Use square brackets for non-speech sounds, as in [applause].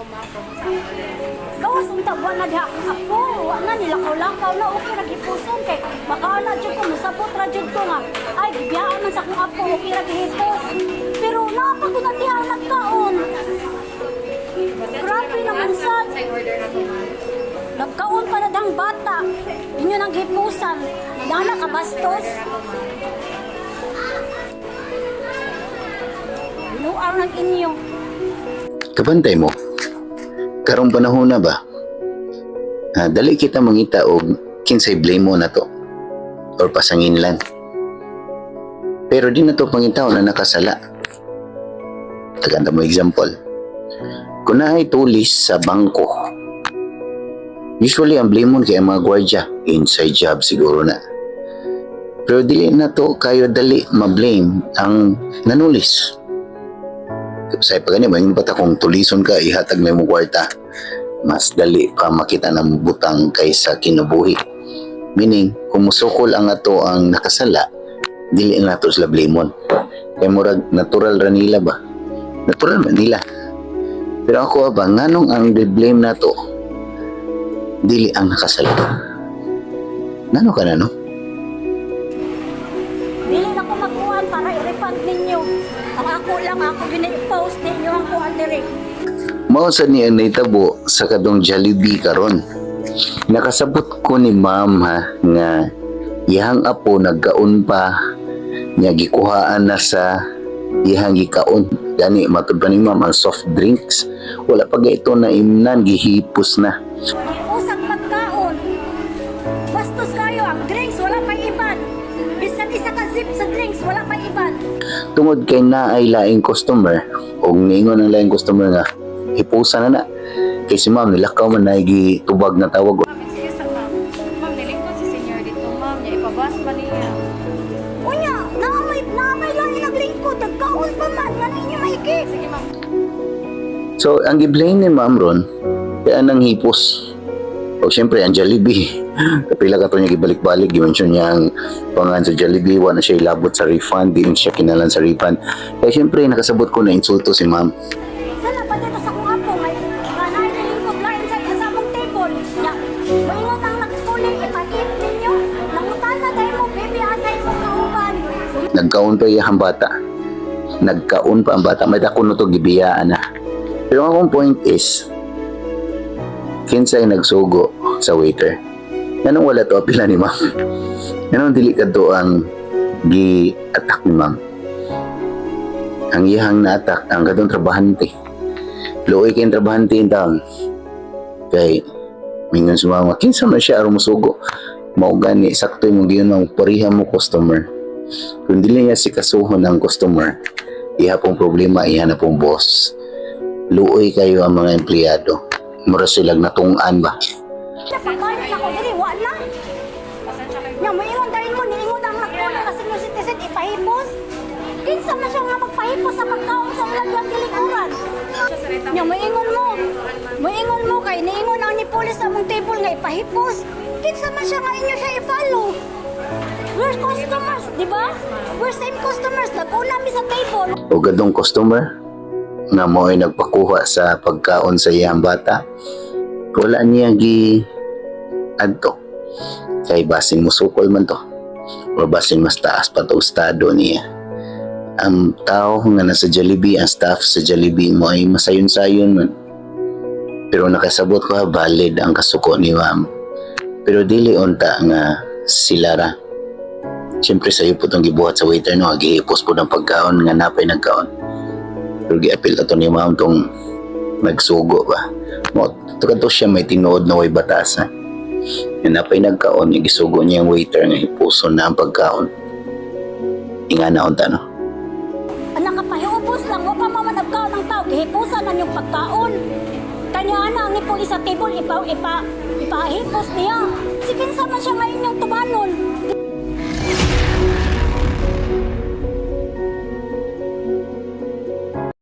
ako ma'am kung sa ako. Gawas unta wa na diha ang ako, wa na nilakaw-lakaw na okay ra gipuson kay baka na jud ko musabot ra jud ko nga. Ay gibiyaan man sa akong apo okay ra gihipos. Pero napa ko na diha ang nagkaon. Grabe naman sad. Nagkaon pa na dang bata. Inyo nang gipusan. Nana ka bastos. Luar ng inyo. Kabantay mo. Karong panahon na ba? Ah, dali kita mangita og kinsay blame mo na to or pasanginlan. Pero di na to pangitaw na nakasala. Taganda mo example. Kung naay tulis sa bangko, usually ang blame mo kay mga gwardya, inside job siguro na. Pero dili na to kayo dali ma-blame ang nanulis sa pa ganyan, may bata kung tulison ka, ihatag mo yung kwarta. Mas dali pa makita ng butang kaysa kinubuhi. Meaning, kung musukol ang ato ang nakasala, dili na to sila blamon. Kaya murag natural ra nila ba? Natural man nila. Pero ako ba, nganong ang blame na to? Dili ang nakasala. Nano ka na, no? Dili na ko magkuhan para i-refund ninyo. Ang ako lang, ako gina-post ninyo ang kuhan diri. Mao sa ni naitabo sa kadong Jollibee karon. Nakasabot ko ni ma'am ha nga iyang apo nagkaon pa niya gikuhaan na sa iyang gikaon. Gani matud pa ni ma'am ang soft drinks. Wala pa ito na imnan gihipos na. Usang pagkaon. Bastos kayo, ang drinks wala pa iban. Bisan isa ka zip sa drinks, wala pa iban. Tungod kay na ay laing customer o ningon ang laing customer nga hipusa na na. Kay si ma'am nilakaw man na gitubag na tawag Ma'am, excuse lang ma'am. Ma'am, nilingkod si senior dito ma'am. Niya ipabas ba niya? Unya, naamay, naamay lang naglingkod. Nagkaon pa man, nga ninyo mahigit. Sige ma'am. So, ang i-blame ni Ma'am Ron, kaya nang hipos. O siyempre, ang Jollibee. [laughs] Kapila ka to niya gibalik-balik, gimension niya ang pangan sa Jollibee, wala na siya ilabot sa refund, di siya kinalan sa refund. Kaya siyempre, nakasabot ko na insulto si Ma'am. Nagkaon pa iyang bata. Nagkaon pa ang bata. May dako no to gibiyaan na. Pero ang akong point is, kinsay nagsugo sa waiter. Ganun wala to apila ni ma'am. [laughs] Ganun dili ka to ang gi-attack ni ma'am. Ang iyang na-attack, ang kadong trabahante. Luoy kayong trabahante in town. Kay, mingon sa mama, kinsa man siya aron musugo. Mao gani sakto mo giyon ang pariha mo customer. Kung dili niya si kasuhon ng customer, iha pong problema, iha na pong boss. Luoy kayo ang mga empleyado. Mura silang natungan ba? Ako wa na. Pasensya kayo. Nya, maingon dahil mo, niingon ang na senior citizen, ipahipos. Kinsa na siya nga magpahipos sa pagkaon sa sa reta. Nya, maingon mo. Maingon mo kay niingon ang ni pulis sa mong table nga ipahipos. Kinsa man siya nga inyo siya i-follow. We're customers, di ba? We're same customers. Nag-una mi sa table. O gadong customer nga mo ay nagpakuha sa pagkaon sa iyang bata, wala niya gi adto. Kay basin musukol man to. O basin mas taas pa to estado niya. Ang tao nga nasa Jollibee, ang staff sa Jollibee mo ay masayon-sayon man. Pero nakasabot ko valid ang kasuko ni ma'am. Pero dili unta nga sila ra. Siyempre sa'yo po itong gibuhat sa waiter no, gihipos po ng pagkaon nga napay nagkaon. Pero giapil na to ni ma'am tong nagsugo ba. Mo, to siya may tinuod na way batas ha. Nga napay nagkaon, gisugo niya yung waiter nga hipuso na ang pagkaon. Inga na unta no. Ang nakapahiubos lang, wa pa man nagkaon ng tao, gihipusan ang yung pagkaon. Kanya na ang ni pulis sa table, ipa, ipa, ipahipos niya.